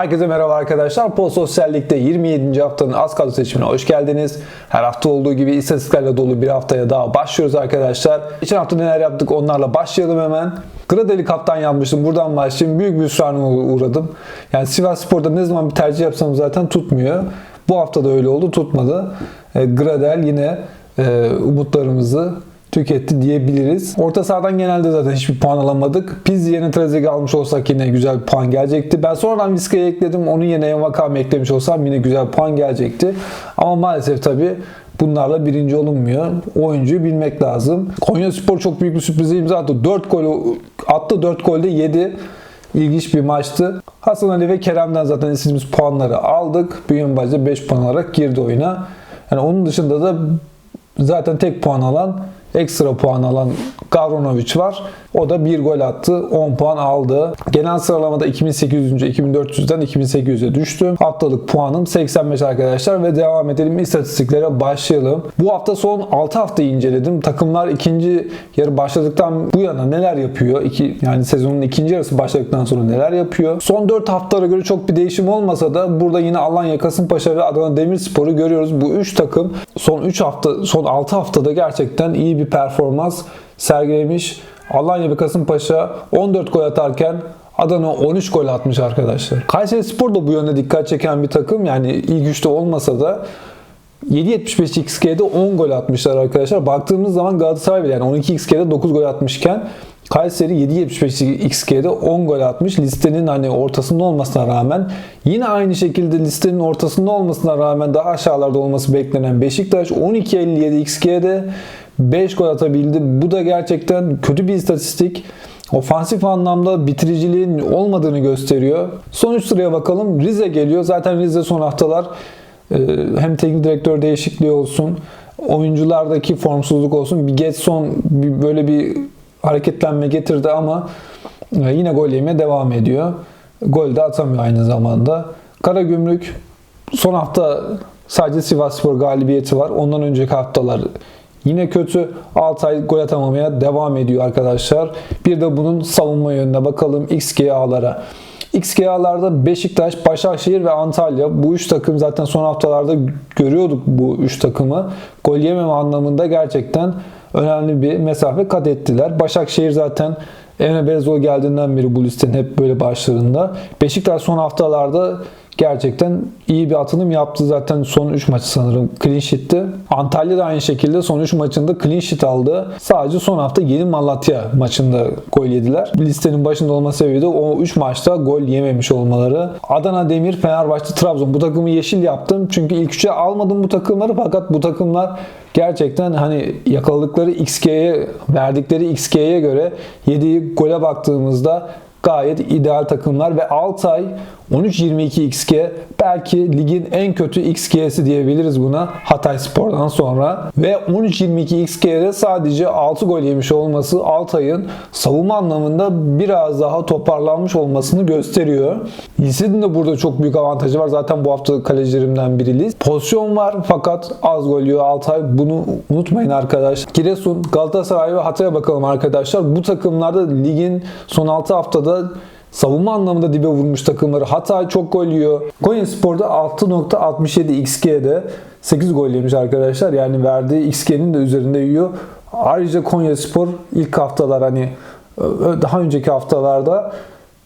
Herkese merhaba arkadaşlar. Pol Sosyallik'te 27. haftanın az kadro seçimine hoş geldiniz. Her hafta olduğu gibi istatistiklerle dolu bir haftaya daha başlıyoruz arkadaşlar. Geçen hafta neler yaptık onlarla başlayalım hemen. Gradeli kaptan yapmıştım. Buradan başlayayım. Büyük bir hüsrana uğradım. Yani Sivas Spor'da ne zaman bir tercih yapsam zaten tutmuyor. Bu hafta da öyle oldu. Tutmadı. E, Gradel yine e, umutlarımızı tüketti diyebiliriz. Orta sahadan genelde zaten hiçbir puan alamadık. Pizzi yerine Trezeguet almış olsak yine güzel bir puan gelecekti. Ben sonradan Vizca'yı ekledim. Onun yerine Envakame eklemiş olsam yine güzel bir puan gelecekti. Ama maalesef tabii bunlarla birinci olunmuyor. Oyuncuyu bilmek lazım. Konya Spor çok büyük bir sürprize imza attı. 4 gol attı. 4 golde 7. İlginç bir maçtı. Hasan Ali ve Kerem'den zaten istediğimiz puanları aldık. Büyün Bacı 5 puan alarak girdi oyuna. Yani onun dışında da zaten tek puan alan ekstra puan alan Gavronovic var. O da bir gol attı. 10 puan aldı. Genel sıralamada 2800. 2400'den 2800'e düştüm. Haftalık puanım 85 arkadaşlar ve devam edelim istatistiklere başlayalım. Bu hafta son 6 haftayı inceledim. Takımlar ikinci yarı başladıktan bu yana neler yapıyor? İki, yani sezonun ikinci yarısı başladıktan sonra neler yapıyor? Son 4 haftalara göre çok bir değişim olmasa da burada yine Alanya Kasımpaşa ve Adana Demirspor'u görüyoruz. Bu 3 takım son 3 hafta son 6 haftada gerçekten iyi bir performans sergilemiş. Alanya ve Kasımpaşa 14 gol atarken Adana 13 gol atmış arkadaşlar. Kayseri Spor da bu yönde dikkat çeken bir takım. Yani ilk üçte olmasa da 7.75 XG'de 10 gol atmışlar arkadaşlar. Baktığımız zaman Galatasaray bile yani 12 XG'de 9 gol atmışken Kayseri 7.75 XG'de 10 gol atmış. Listenin hani ortasında olmasına rağmen yine aynı şekilde listenin ortasında olmasına rağmen daha aşağılarda olması beklenen Beşiktaş 12.57 XG'de 5 gol atabildi. Bu da gerçekten kötü bir istatistik. Ofansif anlamda bitiriciliğin olmadığını gösteriyor. Son 3 sıraya bakalım. Rize geliyor. Zaten Rize son haftalar e, hem teknik direktör değişikliği olsun, oyunculardaki formsuzluk olsun. Bir Getson böyle bir hareketlenme getirdi ama e, yine gol yemeye devam ediyor. Gol de atamıyor aynı zamanda. Karagümrük son hafta sadece Sivasspor galibiyeti var. Ondan önceki haftalar Yine kötü Altay gol atamamaya devam ediyor arkadaşlar. Bir de bunun savunma yönüne bakalım XGA'lara. XGA'larda Beşiktaş, Başakşehir ve Antalya. Bu üç takım zaten son haftalarda görüyorduk bu üç takımı. Gol yememe anlamında gerçekten önemli bir mesafe kat ettiler. Başakşehir zaten Emre Belezoğlu geldiğinden beri bu listenin hep böyle başlarında. Beşiktaş son haftalarda gerçekten iyi bir atılım yaptı. Zaten son 3 maçı sanırım clean sheet'ti. Antalya da aynı şekilde son 3 maçında clean sheet aldı. Sadece son hafta Yeni Malatya maçında gol yediler. Listenin başında olma sebebi de o 3 maçta gol yememiş olmaları. Adana Demir, Fenerbahçe, Trabzon. Bu takımı yeşil yaptım. Çünkü ilk 3'e almadım bu takımları fakat bu takımlar gerçekten hani yakaladıkları XG'ye verdikleri XG'ye göre yediği gole baktığımızda gayet ideal takımlar ve Altay 13-22 XG belki ligin en kötü XG'si diyebiliriz buna Hatay Spor'dan sonra ve 13-22 XG'de sadece 6 gol yemiş olması Altay'ın savunma anlamında biraz daha toparlanmış olmasını gösteriyor. Lise'nin de burada çok büyük avantajı var. Zaten bu hafta kalecilerimden biri Lis. Pozisyon var fakat az gol yiyor Altay. Bunu unutmayın arkadaş. Giresun, Galatasaray ve Hatay'a bakalım arkadaşlar. Bu takımlarda ligin son 6 haftada savunma anlamında dibe vurmuş takımları. Hatay çok gol yiyor. Konya Spor'da 6.67 XG'de 8 gol yemiş arkadaşlar. Yani verdiği XG'nin de üzerinde yiyor. Ayrıca Konya Spor ilk haftalar hani daha önceki haftalarda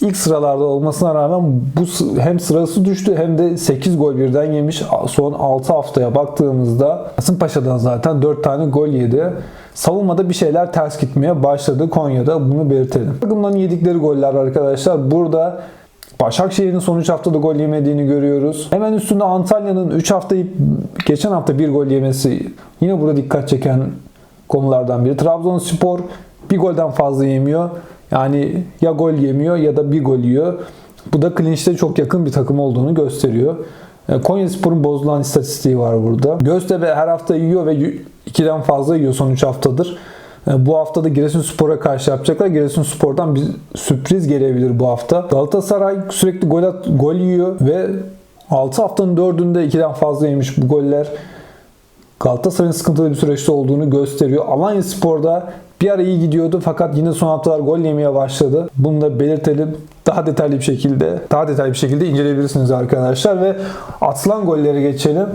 ilk sıralarda olmasına rağmen bu hem sırası düştü hem de 8 gol birden yemiş. Son 6 haftaya baktığımızda Kasımpaşa'dan zaten 4 tane gol yedi. Savunmada bir şeyler ters gitmeye başladı Konya'da bunu belirtelim. Takımların yedikleri goller arkadaşlar. Burada Başakşehir'in son 3 haftada gol yemediğini görüyoruz. Hemen üstünde Antalya'nın 3 haftayı geçen hafta bir gol yemesi yine burada dikkat çeken konulardan biri. Trabzonspor bir golden fazla yemiyor. Yani ya gol yemiyor ya da bir gol yiyor. Bu da clinch'te çok yakın bir takım olduğunu gösteriyor. Konya Spor'un bozulan istatistiği var burada. Göztepe her hafta yiyor ve 2'den fazla yiyor son 3 haftadır. Bu hafta da Giresunspor'a karşı yapacaklar. Giresunspor'dan bir sürpriz gelebilir bu hafta. Galatasaray sürekli gol, at, gol yiyor ve 6 haftanın 4'ünde 2'den fazla yemiş bu goller. Galatasaray'ın sıkıntılı bir süreçte olduğunu gösteriyor. Alanya Spor'da bir ara iyi gidiyordu fakat yine son haftalar gol yemeye başladı. Bunu da belirtelim. Daha detaylı bir şekilde, daha detaylı bir şekilde inceleyebilirsiniz arkadaşlar ve atılan golleri geçelim.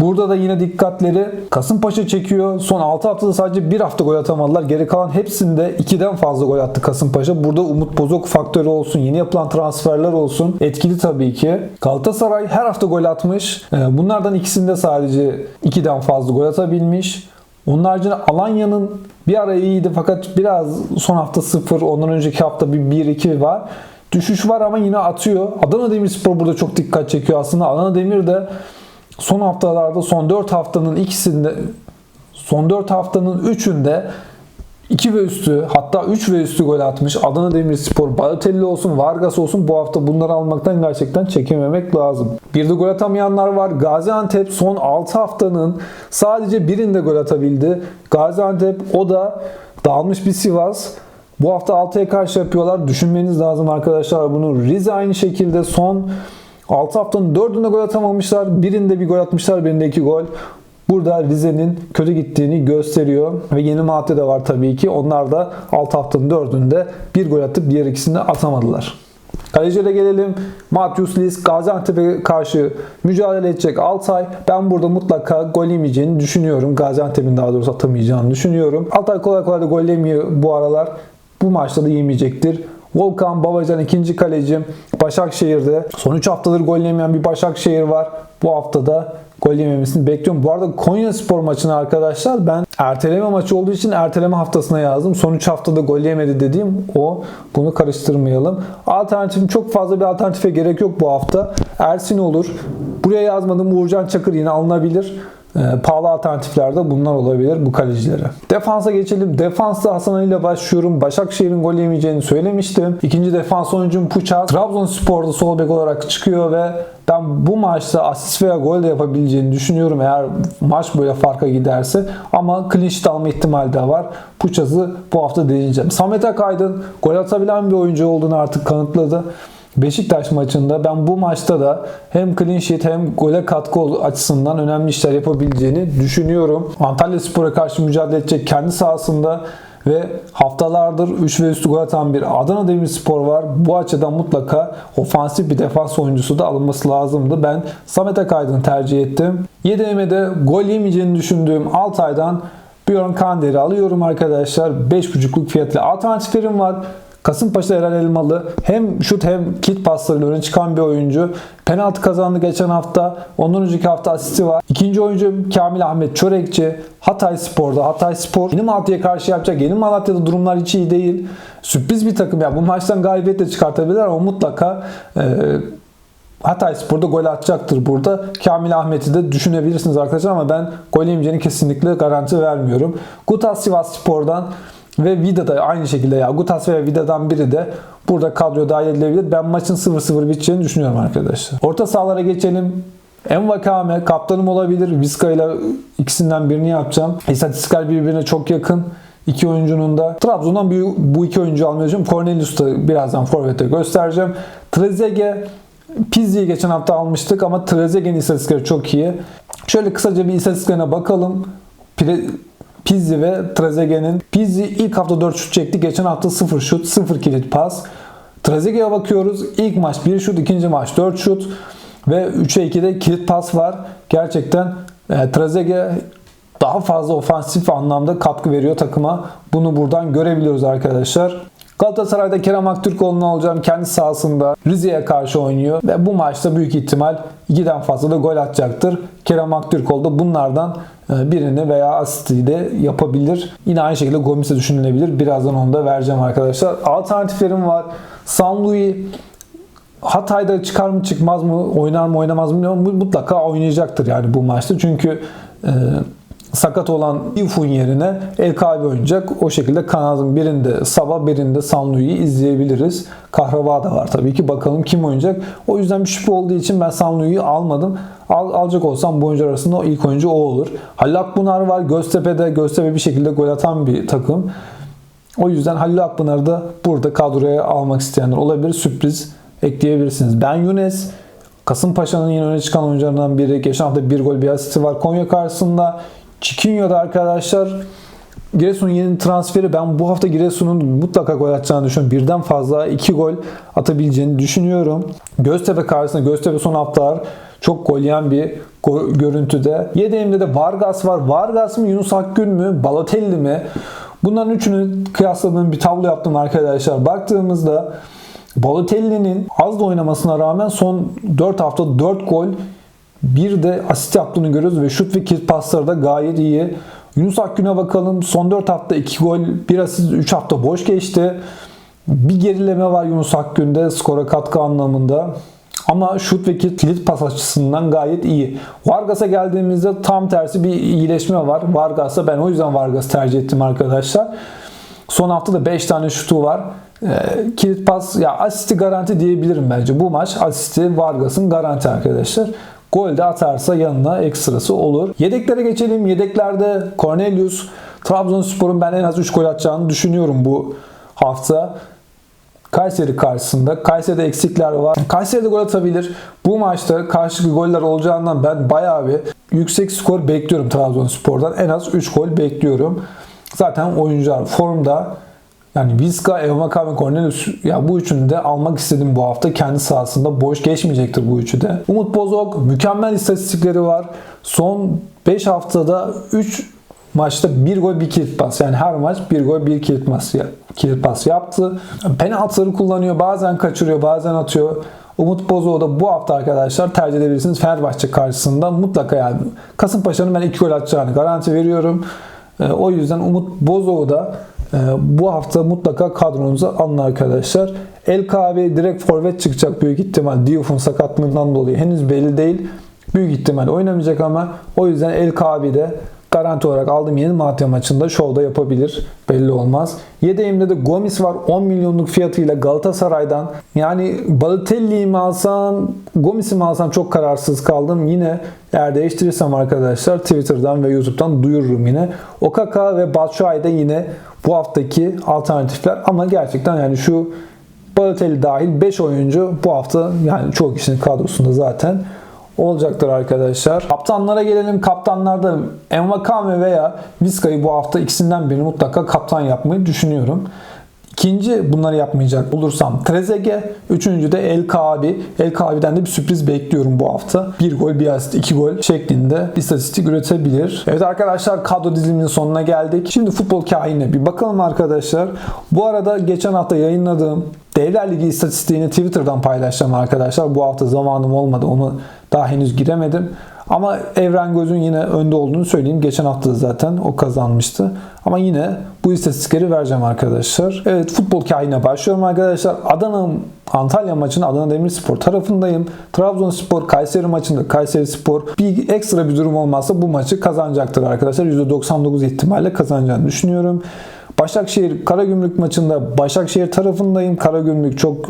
Burada da yine dikkatleri Kasımpaşa çekiyor. Son 6 haftada sadece 1 hafta gol atamadılar. Geri kalan hepsinde 2'den fazla gol attı Kasımpaşa. Burada Umut Bozok faktörü olsun, yeni yapılan transferler olsun. Etkili tabii ki. Galatasaray her hafta gol atmış. Ee, Bunlardan ikisinde sadece 2'den fazla gol atabilmiş. Onun haricinde Alanya'nın bir ara iyiydi fakat biraz son hafta 0, ondan önceki hafta bir 1-2 var. Düşüş var ama yine atıyor. Adana Demirspor burada çok dikkat çekiyor aslında. Adana Demir de son haftalarda son 4 haftanın ikisinde son 4 haftanın 3'ünde 2 ve üstü hatta 3 ve üstü gol atmış. Adana Demirspor, Balotelli olsun, Vargas olsun bu hafta bunları almaktan gerçekten çekememek lazım. Bir de gol atamayanlar var. Gaziantep son 6 haftanın sadece birinde gol atabildi. Gaziantep o da dağılmış bir Sivas. Bu hafta 6'ya karşı yapıyorlar. Düşünmeniz lazım arkadaşlar bunu. Rize aynı şekilde son 6 haftanın 4'ünde gol atamamışlar. Birinde bir gol atmışlar, birinde 2 gol. Burada Rize'nin kötü gittiğini gösteriyor. Ve yeni madde de var tabii ki. Onlar da 6 haftanın 4'ünde bir gol atıp diğer ikisini atamadılar. Kalecilere gelelim. Matius Lis Gaziantep'e karşı mücadele edecek Altay. Ben burada mutlaka gol yemeyeceğini düşünüyorum. Gaziantep'in daha doğrusu atamayacağını düşünüyorum. Altay kolay kolay da gol yemiyor bu aralar. Bu maçta da yemeyecektir. Volkan Babacan ikinci kaleci Başakşehir'de. Son 3 haftadır gol yemeyen bir Başakşehir var. Bu haftada gol yememesini bekliyorum. Bu arada Konya Spor maçını arkadaşlar ben erteleme maçı olduğu için erteleme haftasına yazdım. Son 3 haftada gol yemedi dediğim o. Bunu karıştırmayalım. Alternatifim çok fazla bir alternatife gerek yok bu hafta. Ersin olur. Buraya yazmadım Uğurcan Çakır yine alınabilir. Ee, pahalı alternatifler de bunlar olabilir bu kalecilere. Defansa geçelim. Defansta Hasan Ali ile başlıyorum. Başakşehir'in gol yemeyeceğini söylemiştim. İkinci defans oyuncum Puçaz. Trabzonspor'da sol bek olarak çıkıyor ve ben bu maçta asist veya gol de yapabileceğini düşünüyorum eğer maç böyle farka giderse. Ama clean sheet alma ihtimali de var. Puçaz'ı bu hafta deneyeceğim. Samet Akaydın gol atabilen bir oyuncu olduğunu artık kanıtladı. Beşiktaş maçında ben bu maçta da hem clean sheet hem gole katkı açısından önemli işler yapabileceğini düşünüyorum. Antalya Spor'a karşı mücadele edecek kendi sahasında ve haftalardır 3 ve üstü gol atan bir Adana Demirspor var. Bu açıdan mutlaka ofansif bir defans oyuncusu da alınması lazımdı. Ben Samet Akaydın'ı tercih ettim. YDM'de gol yemeyeceğini düşündüğüm Altay'dan Björn Kander'i alıyorum arkadaşlar. 5.5'luk fiyatlı alternatiflerim var. Kasımpaşa Eren Elmalı hem şut hem kit paslarıyla öne çıkan bir oyuncu. Penaltı kazandı geçen hafta. Ondan önceki hafta asisti var. İkinci oyuncum Kamil Ahmet Çörekçi. Hatay Spor'da. Hatay Spor Yeni Malatya'ya karşı yapacak. Yeni Malatya'da durumlar hiç iyi değil. Sürpriz bir takım. Yani bu maçtan galibiyetle çıkartabilirler ama mutlaka e, Hatay Spor'da gol atacaktır burada. Kamil Ahmet'i de düşünebilirsiniz arkadaşlar ama ben gol yemeyeceğini kesinlikle garanti vermiyorum. Gutas Sivas Spor'dan ve Vida da aynı şekilde ya Gutas ve Vida'dan biri de burada kadroya dahil edilebilir. Ben maçın 0-0 biteceğini düşünüyorum arkadaşlar. Orta sahalara geçelim. Envakame kaptanım olabilir. Vizca ile ikisinden birini yapacağım. İstatistikler birbirine çok yakın. İki oyuncunun da Trabzon'dan bir, bu iki oyuncu düşünüyorum. Cornelius'u da birazdan forvete göstereceğim. Trezeguet Pizzi'yi geçen hafta almıştık ama Trezeguet'in istatistikleri çok iyi. Şöyle kısaca bir istatistiklerine bakalım. Pizzi ve Trezeguet'in. Pizzi ilk hafta 4 şut çekti. Geçen hafta 0 şut, 0 kilit pas. Trezeguet'e bakıyoruz. İlk maç 1 şut, ikinci maç 4 şut ve 3'e 2'de kilit pas var. Gerçekten e, Trezeguet daha fazla ofansif anlamda katkı veriyor takıma. Bunu buradan görebiliyoruz arkadaşlar. Galatasaray'da Kerem Aktürkoğlu'nu alacağım kendi sahasında. Rize'ye karşı oynuyor ve bu maçta büyük ihtimal 2'den fazla da gol atacaktır. Kerem Aktürkoğlu da bunlardan e, birini veya asisti de yapabilir. Yine aynı şekilde Gomis'e düşünülebilir. Birazdan onu da vereceğim arkadaşlar. Alternatiflerim var. San Luis Hatay'da çıkar mı çıkmaz mı oynar mı oynamaz mı. Mutlaka oynayacaktır yani bu maçta. Çünkü e, sakat olan Ifun yerine El Kabe oynayacak. O şekilde kanadın birinde Sabah birinde Sanlu'yu izleyebiliriz. Kahrava da var tabii ki. Bakalım kim oynayacak. O yüzden bir şüphe olduğu için ben Sanlu'yu almadım. Al, alacak olsam bu oyuncular arasında o ilk oyuncu o olur. Halil Akbunar var. Göztepe'de Göztepe bir şekilde gol atan bir takım. O yüzden Halil Akpınar'ı da burada kadroya almak isteyenler olabilir. Sürpriz ekleyebilirsiniz. Ben Younes Kasımpaşa'nın yine öne çıkan oyuncularından biri. Geçen hafta bir gol bir asisti var Konya karşısında. Chiquinho'da arkadaşlar Giresun'un yeni transferi ben bu hafta Giresun'un mutlaka gol atacağını düşünüyorum. Birden fazla iki gol atabileceğini düşünüyorum. Göztepe karşısında Göztepe son haftalar çok gol yiyen bir görüntüde. Yedeğimde de Vargas var. Vargas mı Yunus Akgün mü? Balotelli mi? Bunların üçünü kıyasladığım bir tablo yaptım arkadaşlar. Baktığımızda Balotelli'nin az da oynamasına rağmen son 4 hafta 4 gol bir de asist yaptığını görüyoruz ve şut ve kilit pasları da gayet iyi. Yunus Akgün'e bakalım. Son 4 hafta 2 gol, 1 asist, 3 hafta boş geçti. Bir gerileme var Yunus Akgün'de skora katkı anlamında. Ama şut ve kilit pas açısından gayet iyi. Vargas'a geldiğimizde tam tersi bir iyileşme var. Vargas'a ben o yüzden Vargas tercih ettim arkadaşlar. Son hafta da 5 tane şutu var. Ee, kilit pas ya asisti garanti diyebilirim bence. Bu maç asisti Vargas'ın garanti arkadaşlar. Gol de atarsa yanına ekstrası olur. Yedeklere geçelim. Yedeklerde Cornelius Trabzonspor'un ben en az 3 gol atacağını düşünüyorum bu hafta. Kayseri karşısında. Kayseri'de eksikler var. Kayseri'de gol atabilir. Bu maçta karşılıklı goller olacağından ben bayağı bir yüksek skor bekliyorum Trabzonspor'dan. En az 3 gol bekliyorum. Zaten oyuncular formda. Yani Vizca, Evmaka ve Cornelius ya bu üçünü de almak istedim bu hafta. Kendi sahasında boş geçmeyecektir bu üçü de. Umut Bozok mükemmel istatistikleri var. Son 5 haftada 3 maçta bir gol bir kilit pas. Yani her maç bir gol bir kilit pas, kilit pas yaptı. Penaltıları kullanıyor. Bazen kaçırıyor bazen atıyor. Umut Bozok'u da bu hafta arkadaşlar tercih edebilirsiniz. Fenerbahçe karşısında mutlaka yani Kasımpaşa'nın ben 2 gol atacağını garanti veriyorum. Ee, O yüzden Umut Bozok'u da bu hafta mutlaka kadronuza alın arkadaşlar. El Kabe direkt forvet çıkacak büyük ihtimal. Diouf'un sakatlığından dolayı henüz belli değil. Büyük ihtimal oynamayacak ama o yüzden El Kabe de garanti olarak aldığım yeni Malatya maçında şovda yapabilir. Belli olmaz. Yedeğimde de Gomis var 10 milyonluk fiyatıyla Galatasaray'dan. Yani Balotelli'yi mi alsam, Gomis'i mi alsam çok kararsız kaldım. Yine eğer değiştirirsem arkadaşlar Twitter'dan ve YouTube'dan duyururum yine. Okaka ve Batshuayi de yine bu haftaki alternatifler ama gerçekten yani şu Balotelli dahil 5 oyuncu bu hafta yani çoğu kişinin kadrosunda zaten olacaktır arkadaşlar. Kaptanlara gelelim. Kaptanlarda Envakame veya Vizca'yı bu hafta ikisinden birini mutlaka kaptan yapmayı düşünüyorum. İkinci bunları yapmayacak olursam Trezeguet. Üçüncü de El Kaabi. El Kaabi'den de bir sürpriz bekliyorum bu hafta. Bir gol, bir asist, iki gol şeklinde istatistik üretebilir. Evet arkadaşlar kadro diziliminin sonuna geldik. Şimdi futbol kahinine bir bakalım arkadaşlar. Bu arada geçen hafta yayınladığım Devler Ligi istatistiğini Twitter'dan paylaşacağım arkadaşlar. Bu hafta zamanım olmadı. Onu daha henüz giremedim. Ama Evren Göz'ün yine önde olduğunu söyleyeyim. Geçen hafta zaten o kazanmıştı. Ama yine bu istatistikleri vereceğim arkadaşlar. Evet futbol kahinine başlıyorum arkadaşlar. Adana Antalya maçında Adana Demirspor tarafındayım. Trabzonspor Kayseri maçında Kayseri Spor bir ekstra bir durum olmazsa bu maçı kazanacaktır arkadaşlar. %99 ihtimalle kazanacağını düşünüyorum. Başakşehir Karagümrük maçında Başakşehir tarafındayım. Karagümrük çok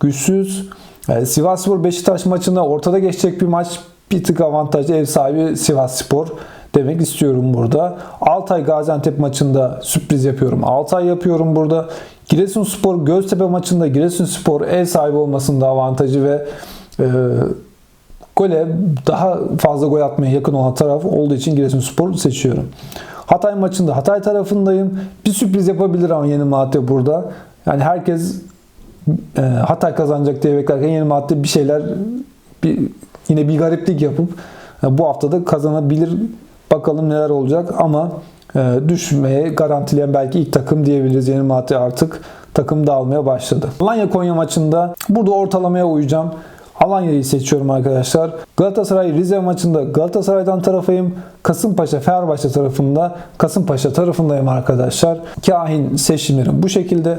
güçsüz. Ee, Sivasspor Beşiktaş maçında ortada geçecek bir maç. Bir tık avantajlı ev sahibi Sivasspor demek istiyorum burada. Altay Gaziantep maçında sürpriz yapıyorum. Altay yapıyorum burada. Giresunspor Göztepe maçında Giresunspor ev sahibi olmasında avantajı ve e, gole daha fazla gol atmaya yakın olan taraf olduğu için Giresunspor seçiyorum. Hatay maçında Hatay tarafındayım. Bir sürpriz yapabilir ama yeni Malatya burada. Yani herkes e, Hatay kazanacak diye beklerken yeni Malatya bir şeyler bir, yine bir gariplik yapıp e, bu hafta da kazanabilir. Bakalım neler olacak ama e, düşmeye garantileyen belki ilk takım diyebiliriz. Yeni Malatya artık takım dağılmaya başladı. Alanya Konya maçında burada ortalamaya uyacağım. Alanya'yı seçiyorum arkadaşlar. Galatasaray Rize maçında Galatasaray'dan tarafıyım. Kasımpaşa Fenerbahçe tarafında Kasımpaşa tarafındayım arkadaşlar. Kahin seçimlerim bu şekilde.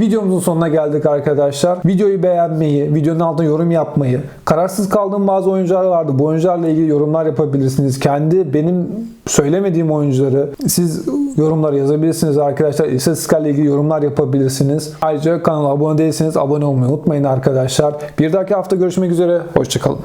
Videomuzun sonuna geldik arkadaşlar. Videoyu beğenmeyi, videonun altına yorum yapmayı, kararsız kaldığım bazı oyuncular vardı. Bu oyuncularla ilgili yorumlar yapabilirsiniz. Kendi benim söylemediğim oyuncuları siz yorumlara yazabilirsiniz arkadaşlar. İstatistiklerle ilgili yorumlar yapabilirsiniz. Ayrıca kanala abone değilseniz abone olmayı unutmayın arkadaşlar. Bir dahaki hafta görüşmek üzere. Hoşçakalın.